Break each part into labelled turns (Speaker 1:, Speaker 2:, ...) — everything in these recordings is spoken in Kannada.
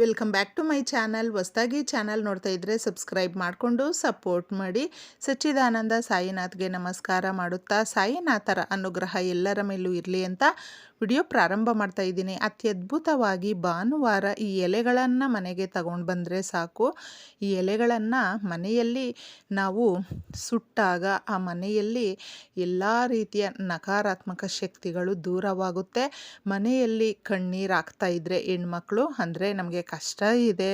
Speaker 1: Welcome back to my channel. ಹೊಸ್ದಾಗಿ ಚಾನಲ್ ನೋಡ್ತಾ ಇದ್ದರೆ ಸಬ್ಸ್ಕ್ರೈಬ್ ಮಾಡಿಕೊಂಡು ಸಪೋರ್ಟ್ ಮಾಡಿ. ಸಚ್ಚಿದಾನಂದ ಸಾಯಿನಾಥ್ಗೆ ನಮಸ್ಕಾರ ಮಾಡುತ್ತಾ ಸಾಯಿನಾಥರ ಅನುಗ್ರಹ ಎಲ್ಲರ ಮೇಲೂ ಇರಲಿ ಅಂತ ವಿಡಿಯೋ ಪ್ರಾರಂಭ ಮಾಡ್ತಾ ಇದ್ದೀನಿ. ಅತ್ಯದ್ಭುತವಾಗಿ ಭಾನುವಾರ ಈ ಎಲೆಗಳನ್ನು ಮನೆಗೆ ತಗೊಂಡು ಬಂದರೆ ಸಾಕು. ಈ ಎಲೆಗಳನ್ನು ಮನೆಯಲ್ಲಿ ನಾವು ಸುಟ್ಟಾಗ ಆ ಮನೆಯಲ್ಲಿ ಎಲ್ಲ ರೀತಿಯ ನಕಾರಾತ್ಮಕ ಶಕ್ತಿಗಳು ದೂರವಾಗುತ್ತೆ. ಮನೆಯಲ್ಲಿ ಕಣ್ಣೀರು ಆಗ್ತಾ ಇದ್ದರೆ ಹೆಣ್ಮಕ್ಳು ಅಂದರೆ ನಮಗೆ ಕಷ್ಟ ಇದೆ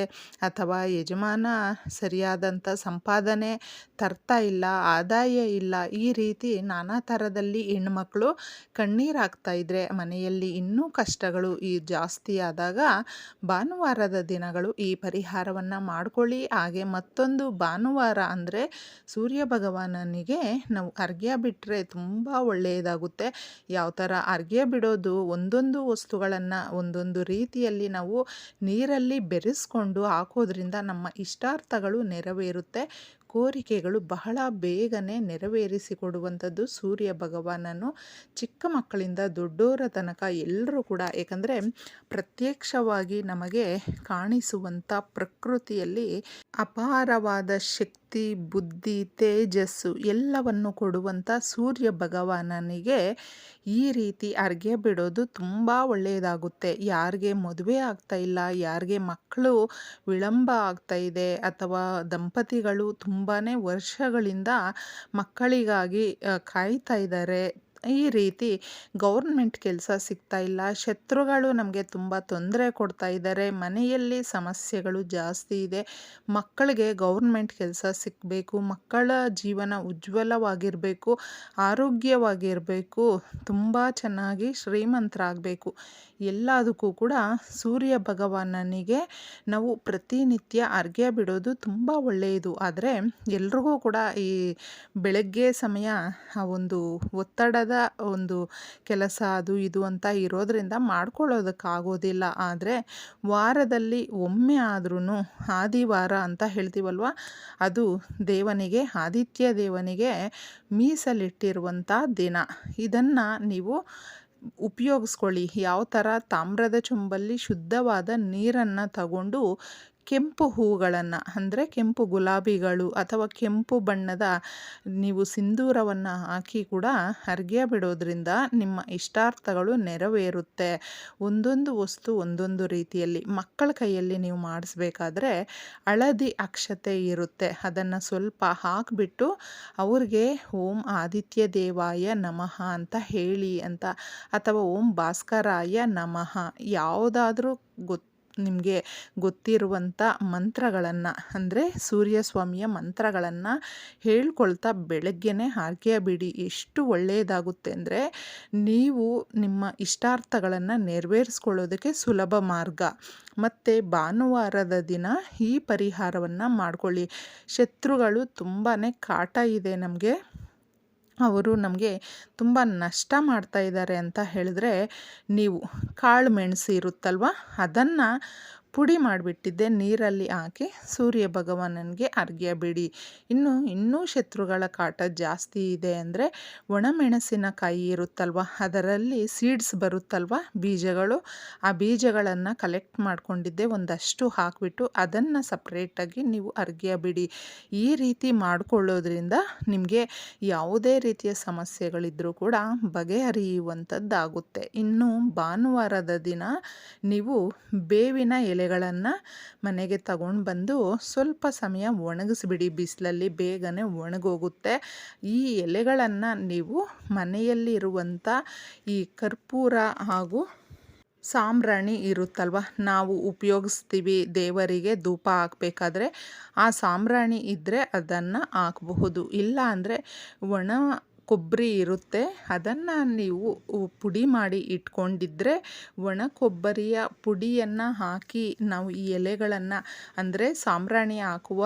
Speaker 1: ಅಥವಾ ಯಜಮಾನ ಸರಿಯಾದಂಥ ಸಂಪಾದನೆ ತರ್ತಾ ಇಲ್ಲ, ಆದಾಯ ಇಲ್ಲ, ಈ ರೀತಿ ನಾನಾ ಥರದಲ್ಲಿ ಹೆಣ್ಮಕ್ಳು ಕಣ್ಣೀರಾಗ್ತಾ ಇದ್ದರೆ ಮನೆಯಲ್ಲಿ ಇನ್ನೂ ಕಷ್ಟಗಳು ಈ ಜಾಸ್ತಿ ಆದಾಗ ಭಾನುವಾರದ ದಿನಗಳು ಈ ಪರಿಹಾರವನ್ನು ಮಾಡ್ಕೊಳ್ಳಿ. ಹಾಗೆ ಮತ್ತೊಂದು ಭಾನುವಾರ ಅಂದರೆ ಸೂರ್ಯ ಭಗವಾನನಿಗೆ ನಾವು ಅರ್ಘ್ಯ ಬಿಟ್ಟರೆ ತುಂಬ ಒಳ್ಳೆಯದಾಗುತ್ತೆ. ಯಾವ ಥರ ಅರ್ಘ್ಯ ಬಿಡೋದು, ಒಂದೊಂದು ವಸ್ತುಗಳನ್ನು ಒಂದೊಂದು ರೀತಿಯಲ್ಲಿ ನಾವು ನೀರಲ್ಲಿ ಬೆರೆಸ್ಕೊಂಡು ಹಾಕೋದ್ರಿಂದ ನಮ್ಮ ಇಷ್ಟಾರ್ಥಗಳು ನೆರವೇರುತ್ತೆ. ಕೋರಿಕೆಗಳು ಬಹಳ ಬೇಗನೆ ನೆರವೇರಿಸಿಕೊಡುವಂಥದ್ದು ಸೂರ್ಯ ಭಗವಾನನು. ಚಿಕ್ಕ ಮಕ್ಕಳಿಂದ ದೊಡ್ಡೋರ ತನಕ ಎಲ್ಲರೂ ಕೂಡ, ಏಕೆಂದರೆ ಪ್ರತ್ಯಕ್ಷವಾಗಿ ನಮಗೆ ಕಾಣಿಸುವಂಥ ಪ್ರಕೃತಿಯಲ್ಲಿ ಅಪಾರವಾದ ಶಕ್ತಿ, ಬುದ್ಧಿ, ತೇಜಸ್ಸು ಎಲ್ಲವನ್ನು ಕೊಡುವಂಥ ಸೂರ್ಯ ಭಗವಾನನಿಗೆ ಈ ರೀತಿ ಅರ್ಗೆ ಬಿಡೋದು ತುಂಬ ಒಳ್ಳೆಯದಾಗುತ್ತೆ. ಯಾರಿಗೆ ಮದುವೆ ಆಗ್ತಾ ಇಲ್ಲ, ಯಾರಿಗೆ ಮಕ್ಕಳು ವಿಳಂಬ ಆಗ್ತಾ ಇದೆ ಅಥವಾ ದಂಪತಿಗಳು ತುಂಬಾ ವರ್ಷಗಳಿಂದ ಮಕ್ಕಳಿಗಾಗಿ ಕಾಯ್ತಾ ಇದ್ದಾರೆ ಈ ರೀತಿ ಗೌರ್ಮೆಂಟ್ ಕೆಲಸ ಸಿಗ್ತಾ ಇಲ್ಲ. ಶತ್ರುಗಳು ನಮಗೆ ತುಂಬ ತೊಂದರೆ ಕೊಡ್ತಾ ಇದ್ದಾರೆ ಮನೆಯಲ್ಲಿ ಸಮಸ್ಯೆಗಳು ಜಾಸ್ತಿ ಇದೆ. ಮಕ್ಕಳಿಗೆ ಗೌರ್ಮೆಂಟ್ ಕೆಲಸ ಸಿಗಬೇಕು. ಮಕ್ಕಳ ಜೀವನ ಉಜ್ವಲವಾಗಿರಬೇಕು. ಆರೋಗ್ಯವಾಗಿರಬೇಕು. ತುಂಬ ಚೆನ್ನಾಗಿ ಶ್ರೀಮಂತರಾಗಬೇಕು. ಎಲ್ಲದಕ್ಕೂ ಕೂಡ ಸೂರ್ಯ ಭಗವಾನನಿಗೆ ನಾವು ಪ್ರತಿನಿತ್ಯ ಅರ್ಘ್ಯ ಬಿಡೋದು ತುಂಬ ಒಳ್ಳೆಯದು. ಆದರೆ ಎಲ್ರಿಗೂ ಕೂಡ ಈ ಬೆಳಗ್ಗೆ ಸಮಯ ಆ ಒಂದು ಒತ್ತಡದ ಒಂದು ಕೆಲಸ ಅದು ಇದು ಅಂತ ಇರೋದರಿಂದ ಮಾಡ್ಕೊಳ್ಳೋದಕ್ಕಾಗೋದಿಲ್ಲ. ಆದರೆ ವಾರದಲ್ಲಿ ಒಮ್ಮೆ ಆದ್ರೂ ಆದಿವಾರ ಅಂತ ಹೇಳ್ತೀವಲ್ವ? ಅದು ದೇವನಿಗೆ, ಆದಿತ್ಯ ದೇವನಿಗೆ ಮೀಸಲಿಟ್ಟಿರುವಂಥ ದಿನ. ಇದನ್ನು ನೀವು ಉಪಯೋಗಿಸ್ಕೊಳ್ಳಿ. ಯಾವ ಥರ ತಾಮ್ರದ ಚೊಂಬಲ್ಲಿ ಶುದ್ಧವಾದ ನೀರನ್ನು ತಗೊಂಡು ಕೆಂಪು ಹೂಗಳನ್ನು, ಅಂದರೆ ಕೆಂಪು ಗುಲಾಬಿಗಳು ಅಥವಾ ಕೆಂಪು ಬಣ್ಣದ ನೀವು ಸಿಂಧೂರವನ್ನು ಹಾಕಿ ಕೂಡ ಹರ್ಗೆ ಬಿಡೋದ್ರಿಂದ ನಿಮ್ಮ ಇಷ್ಟಾರ್ಥಗಳು ನೆರವೇರುತ್ತೆ. ಒಂದೊಂದು ವಸ್ತು ಒಂದೊಂದು ರೀತಿಯಲ್ಲಿ ಮಕ್ಕಳ ಕೈಯಲ್ಲಿ ನೀವು ಮಾಡಿಸ್ಬೇಕಾದ್ರೆ ಹಳದಿ ಅಕ್ಷತೆ ಇರುತ್ತೆ. ಅದನ್ನು ಸ್ವಲ್ಪ ಹಾಕಿಬಿಟ್ಟು ಅವ್ರಿಗೆ ಓಂ ಆದಿತ್ಯ ದೇವಾಯ ನಮಃ ಅಂತ ಹೇಳಿ ಅಂತ, ಅಥವಾ ಓಂ ಭಾಸ್ಕರಾಯ ನಮಃ, ಯಾವುದಾದ್ರೂ ಗೊತ್ತು ನಿಮಗೆ ಗೊತ್ತಿರುವಂಥ ಮಂತ್ರಗಳನ್ನು, ಅಂದರೆ ಸೂರ್ಯ ಸ್ವಾಮಿಯ ಮಂತ್ರಗಳನ್ನು ಹೇಳ್ಕೊಳ್ತಾ ಬೆಳಗ್ಗೆನೇ ಅರ್ಘ್ಯ ಬಿಡಿ. ಎಷ್ಟು ಒಳ್ಳೆಯದಾಗುತ್ತೆ ಅಂದರೆ ನೀವು ನಿಮ್ಮ ಇಷ್ಟಾರ್ಥಗಳನ್ನು ನೆರವೇರಿಸ್ಕೊಳ್ಳೋದಕ್ಕೆ ಸುಲಭ ಮಾರ್ಗ. ಮತ್ತು ಭಾನುವಾರದ ದಿನ ಈ ಪರಿಹಾರವನ್ನು ಮಾಡ್ಕೊಳ್ಳಿ. ಶತ್ರುಗಳು ತುಂಬಾ ಕಾಟ ಇದೆ ನಮಗೆ. ಅವರು ನಮಗೆ ತುಂಬ ನಷ್ಟ ಮಾಡ್ತಾ ಇದ್ದಾರೆ ಅಂತ ಹೇಳಿದ್ರೆ ನೀವು ಕಾಳು ಮೆಣಸು ಇರುತ್ತಲ್ವ ಅದನ್ನು ಪುಡಿ ಮಾಡಿಬಿಟ್ಟಿದ್ದೆ, ನೀರಲ್ಲಿ ಹಾಕಿ ಸೂರ್ಯ ಭಗವಾನನಿಗೆ ಅರ್ಘ್ಯ ಬಿಡಿ ಇನ್ನು, ಇನ್ನೂ ಶತ್ರುಗಳ ಕಾಟ ಜಾಸ್ತಿ ಇದೆ ಅಂದರೆ ಒಣಮೆಣಸಿನಕಾಯಿ ಇರುತ್ತಲ್ವ? ಅದರಲ್ಲಿ ಸೀಡ್ಸ್ ಬರುತ್ತಲ್ವ? ಬೀಜಗಳು? ಆ ಬೀಜಗಳನ್ನು ಕಲೆಕ್ಟ್ ಮಾಡಿಕೊಂಡಿದ್ದೆ, ಒಂದಷ್ಟು ಹಾಕಿಬಿಟ್ಟು ಅದನ್ನು ಸಪ್ರೇಟಾಗಿ ನೀವು ಅರ್ಘ್ಯ ಬಿಡಿ ಈ ರೀತಿ ಮಾಡಿಕೊಳ್ಳೋದ್ರಿಂದ ನಿಮಗೆ ಯಾವುದೇ ರೀತಿಯ ಸಮಸ್ಯೆಗಳಿದ್ದರೂ ಕೂಡ ಬಗೆಹರಿಯುವಂಥದ್ದಾಗುತ್ತೆ. ಇನ್ನು, ಭಾನುವಾರದ ದಿನ ನೀವು ಬೇವಿನ ಎಲೆ ಎಲೆಗಳನ್ನು ಮನೆಗೆ ತಗೊಂಡು ಬಂದು ಸ್ವಲ್ಪ ಸಮಯ ಒಣಗಿಸ್ಬಿಡಿ. ಬಿಸಿಲಲ್ಲಿ ಬೇಗನೆ ಒಣಗೋಗುತ್ತೆ. ಈ ಎಲೆಗಳನ್ನು ನೀವು ಮನೆಯಲ್ಲಿರುವಂಥ ಈ ಕರ್ಪೂರ ಹಾಗೂ ಸಾಂಬ್ರಾಣಿ ಇರುತ್ತಲ್ವ, ನಾವು ಉಪಯೋಗಿಸ್ತೀವಿ. ದೇವರಿಗೆ ಧೂಪ ಹಾಕಬೇಕಾದ್ರೆ ಆ ಸಾಂಬ್ರಾಣಿ ಇದ್ದರೆ ಅದನ್ನು ಹಾಕಬಹುದು. ಇಲ್ಲ ಅಂದರೆ ಒಣ ಕೊಬ್ಬರಿ ಇರುತ್ತೆ. ಅದನ್ನು ನೀವು ಪುಡಿ ಮಾಡಿ ಇಟ್ಕೊಂಡಿದ್ದರೆ ಒಣ ಕೊಬ್ಬರಿಯ ಪುಡಿಯನ್ನು ಹಾಕಿ ನಾವು ಈ ಎಲೆಗಳನ್ನು ಅಂದರೆ ಸಾಂಬ್ರಾಣಿ ಹಾಕುವ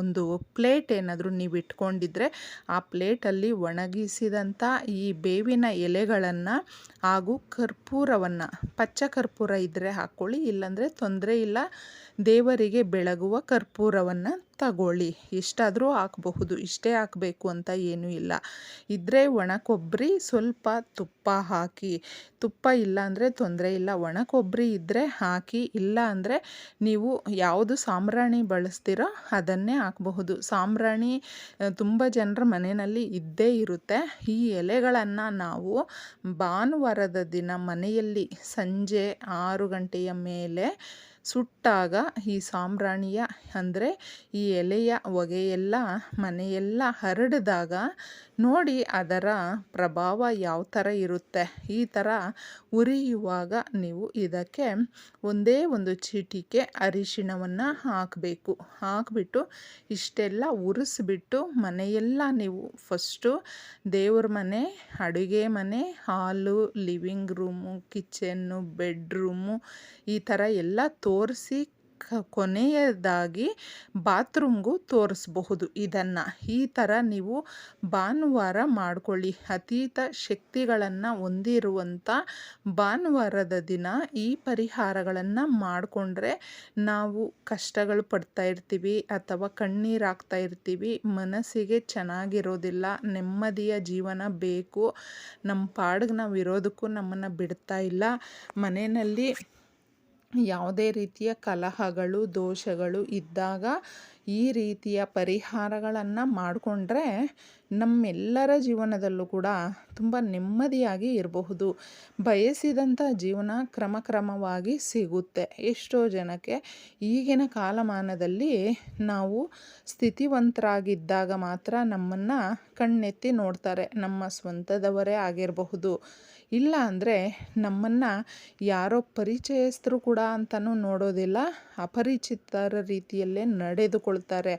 Speaker 1: ಒಂದು ಪ್ಲೇಟ್ ಏನಾದರೂ ನೀವು ಇಟ್ಕೊಂಡಿದ್ರೆ ಆ ಪ್ಲೇಟಲ್ಲಿ ಒಣಗಿಸಿದಂಥ ಈ ಬೇವಿನ ಎಲೆಗಳನ್ನು ಹಾಗೂ ಕರ್ಪೂರವನ್ನು, ಪಚ್ಚ ಕರ್ಪೂರ ಇದ್ದರೆ ಹಾಕ್ಕೊಳ್ಳಿ, ಇಲ್ಲಾಂದರೆ ತೊಂದರೆ ಇಲ್ಲ. ದೇವರಿಗೆ ಬೆಳಗುವ ಕರ್ಪೂರವನ್ನು ತಗೊಳ್ಳಿ. ಎಷ್ಟಾದರೂ ಹಾಕಬಹುದು. ಇಷ್ಟೇ ಹಾಕಬೇಕು ಅಂತ ಏನೂ ಇಲ್ಲ. ಇದ್ದರೆ ಒಣ ಕೊಬ್ಬರಿ ಸ್ವಲ್ಪ ತುಪ್ಪ ಹಾಕಿ. ತುಪ್ಪ ಇಲ್ಲ ಅಂದರೆ ತೊಂದರೆ ಇಲ್ಲ. ಒಣ ಕೊಬ್ಬರಿ ಇದ್ದರೆ ಹಾಕಿ. ಇಲ್ಲ ಅಂದರೆ ನೀವು ಯಾವುದು ಸಾಂಬ್ರಾಣಿ ಬಳಸ್ತೀರೋ ಅದನ್ನೇ ಹಾಕಬಹುದು. ಸಾಂಬ್ರಾಣಿ ತುಂಬ ಜನರ ಮನೆಯಲ್ಲಿ ಇದ್ದೇ ಇರುತ್ತೆ. ಈ ಎಲೆಗಳನ್ನು ನಾವು ಭಾನುವಾರದ ದಿನ ಮನೆಯಲ್ಲಿ ಸಂಜೆ ಆರು ಗಂಟೆಯ ಮೇಲೆ ಸುಟ್ಟಾಗ ಈ ಸಾಂಬ್ರಾಣಿಯ ಅಂದರೆ ಈ ಎಲೆಯ ಹೊಗೆಯೆಲ್ಲ ಮನೆಯೆಲ್ಲ ಹರಡಿದಾಗ ನೋಡಿ ಅದರ ಪ್ರಭಾವ ಯಾವ ಥರ ಇರುತ್ತೆ. ಈ ಥರ ಉರಿಯುವಾಗ ನೀವು ಇದಕ್ಕೆ ಒಂದೇ ಒಂದು ಚೀಟಿಕೆ ಅರಿಶಿಣವನ್ನು ಹಾಕಬೇಕು. ಹಾಕಿಬಿಟ್ಟು ಇಷ್ಟೆಲ್ಲ ಉರಿಸ್ಬಿಟ್ಟು ಮನೆಯೆಲ್ಲ ನೀವು ಫಸ್ಟು ದೇವ್ರ ಮನೆ, ಅಡುಗೆ ಮನೆ, ಹಾಲು ಲಿವಿಂಗ್ ರೂಮು ಕಿಚನ್ನು ಬೆಡ್ರೂಮು ಈ ಥರ ಎಲ್ಲ ತೋರಿಸಿ ಕೊನೆಯದಾಗಿ ಬಾತ್ರೂಮ್ಗೂ ತೋರಿಸ್ಬಹುದು. ಇದನ್ನು ಈ ಥರ ನೀವು ಭಾನುವಾರ ಮಾಡಿಕೊಳ್ಳಿ. ಅತೀತ ಶಕ್ತಿಗಳನ್ನು ಹೊಂದಿರುವಂಥ ಭಾನುವಾರದ ದಿನ ಈ ಪರಿಹಾರಗಳನ್ನು ಮಾಡಿಕೊಂಡ್ರೆ ನಾವು ಕಷ್ಟಗಳು ಪಡ್ತಾ ಇರ್ತೀವಿ ಅಥವಾ ಕಣ್ಣೀರು ಹಾಕ್ತಾ ಇರ್ತೀವಿ. ಮನಸ್ಸಿಗೆ ಚೆನ್ನಾಗಿರೋದಿಲ್ಲ. ನೆಮ್ಮದಿಯ ಜೀವನ ಬೇಕು. ನಮ್ಮ ಪಾಡಿಗೆ ನಾವು ಇರೋದಕ್ಕೂ ನಮ್ಮನ್ನು ಬಿಡ್ತಾ ಇಲ್ಲ. ಮನೆಯಲ್ಲಿ ಯಾವುದೇ ರೀತಿಯ ಕಲಹಗಳು, ದೋಷಗಳು ಇದ್ದಾಗ ಈ ರೀತಿಯ ಪರಿಹಾರಗಳನ್ನು ಮಾಡಿಕೊಂಡ್ರೆ ನಮ್ಮೆಲ್ಲರ ಜೀವನದಲ್ಲೂ ಕೂಡ ತುಂಬ ನೆಮ್ಮದಿಯಾಗಿ ಇರಬಹುದು. ಬಯಸಿದಂಥ ಜೀವನ ಕ್ರಮಕ್ರಮವಾಗಿ ಸಿಗುತ್ತೆ. ಎಷ್ಟೋ ಜನಕ್ಕೆ ಈಗಿನ ಕಾಲಮಾನದಲ್ಲಿ ನಾವು ಸ್ಥಿತಿವಂತರಾಗಿದ್ದಾಗ ಮಾತ್ರ ನಮ್ಮನ್ನು ಕಣ್ಣೆತ್ತಿ ನೋಡ್ತಾರೆ. ನಮ್ಮ ಸ್ವಂತದವರೇ ಆಗಿರಬಹುದು. ಇಲ್ಲ ಅಂದರೆ ನಮ್ಮನ್ನು ಯಾರೋ ಪರಿಚಯಸ್ಥರು ಕೂಡ ಅಂತಲೂ ನೋಡೋದಿಲ್ಲ. ಅಪರಿಚಿತರ ರೀತಿಯಲ್ಲೇ ನಡೆದುಕೊಳ್ತಾರೆ.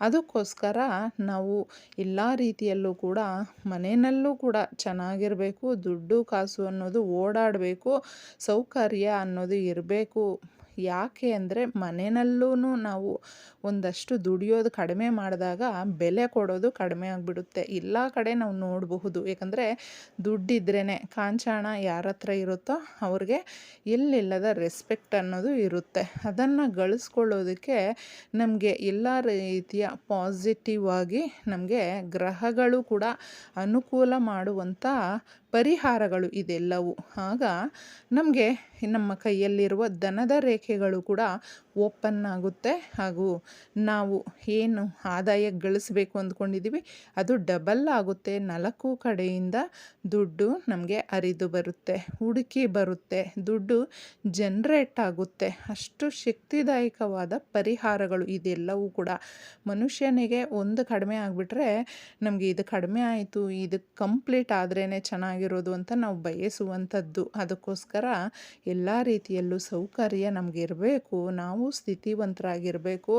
Speaker 1: ಅದಕ್ಕೋಸ್ಕರ ನಾವು ಎಲ್ಲ ರೀತಿಯಲ್ಲೂ ಕೂಡ ಮನೆಯಲ್ಲೂ ಕೂಡ ಚೆನ್ನಾಗಿರಬೇಕು, ದುಡ್ಡು, ಕಾಸು ಅನ್ನೋದು ಓಡಾಡಬೇಕು, ಸೌಕರ್ಯ ಅನ್ನೋದು ಇರಬೇಕು. ಯಾಕೆ ಅಂದರೆ ಮನೆಯಲ್ಲೂ ನಾವು ಒಂದಷ್ಟು ದುಡಿಯೋದು ಕಡಿಮೆ ಮಾಡಿದಾಗ ಬೆಲೆ ಕೊಡೋದು ಕಡಿಮೆ ಆಗಿಬಿಡುತ್ತೆ. ಎಲ್ಲ ಕಡೆ ನಾವು ನೋಡಬಹುದು. ಯಾಕಂದರೆ ದುಡ್ಡಿದ್ರೇ ಕಾಂಚಾಣ ಯಾರ ಹತ್ರ ಇರುತ್ತೋ ಅವ್ರಿಗೆ ಎಲ್ಲಿಲ್ಲದ ರೆಸ್ಪೆಕ್ಟ್ ಅನ್ನೋದು ಇರುತ್ತೆ. ಅದನ್ನು ಗಳಿಸ್ಕೊಳ್ಳೋದಕ್ಕೆ ನಮಗೆ ಎಲ್ಲ ರೀತಿಯ ಪಾಸಿಟಿವ್ ಆಗಿ ನಮಗೆ ಗ್ರಹಗಳು ಕೂಡ ಅನುಕೂಲ ಮಾಡುವಂಥ ಪರಿಹಾರಗಳು ಇದೆಲ್ಲವೂ. ಆಗ ನಮಗೆ ನಮ್ಮ ಕೈಯಲ್ಲಿರುವ ದನದ ರೇಖೆಗಳು ಕೂಡ ಓಪನ್ ಆಗುತ್ತೆ. ಹಾಗೂ ನಾವು ಏನು ಆದಾಯ ಗಳಿಸಬೇಕು ಅಂದ್ಕೊಂಡಿದ್ದೀವಿ, ಅದು ಡಬಲ್ ಆಗುತ್ತೆ. ನಾಲ್ಕು ಕಡೆಯಿಂದ ದುಡ್ಡು ನಮಗೆ ಅರಿದು ಬರುತ್ತೆ, ಹುಡುಕಿ ಬರುತ್ತೆ, ದುಡ್ಡು ಜನ್ರೇಟ್ ಆಗುತ್ತೆ. ಅಷ್ಟು ಶಕ್ತಿದಾಯಕವಾದ ಪರಿಹಾರಗಳು ಇದೆಲ್ಲವೂ ಕೂಡ. ಮನುಷ್ಯನಿಗೆ ಒಂದು ಕಡಿಮೆ ಆಗಿಬಿಟ್ರೆ ನಮಗೆ ಇದು ಕಡಿಮೆ ಆಯಿತು, ಇದು ಕಂಪ್ಲೀಟ್ ಆದ್ರೇ ಚೆನ್ನಾಗಿರೋದು ಅಂತ ನಾವು ಬಯಸುವಂಥದ್ದು. ಅದಕ್ಕೋಸ್ಕರ ಎಲ್ಲ ರೀತಿಯಲ್ಲೂ ಸೌಕರ್ಯ ನಮಗಿರಬೇಕು, ನಾವು ಸ್ಥಿತಿವಂತರಾಗಿರಬೇಕು,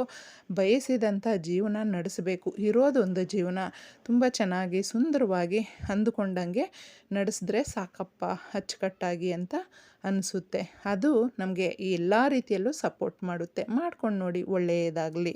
Speaker 1: ಬಯಸಿದಂಥ ಜೀವನ ನಡೆಸಬೇಕು. ಇರೋದೊಂದು ಜೀವನ. ತುಂಬ ಚೆನ್ನಾಗಿ ಸುಂದರವಾಗಿ ಅಂದುಕೊಂಡಂಗೆ ನಡೆಸಿದ್ರೆ ಸಾಕಪ್ಪ, ಅಚ್ಚುಕಟ್ಟಾಗಿ ಅಂತ ಅನಿಸುತ್ತೆ. ಅದು ನಮಗೆ ಎಲ್ಲ ರೀತಿಯಲ್ಲೂ ಸಪೋರ್ಟ್ ಮಾಡುತ್ತೆ. ಮಾಡ್ಕೊಂಡು ನೋಡಿ ಒಳ್ಳೆಯದಾಗಲಿ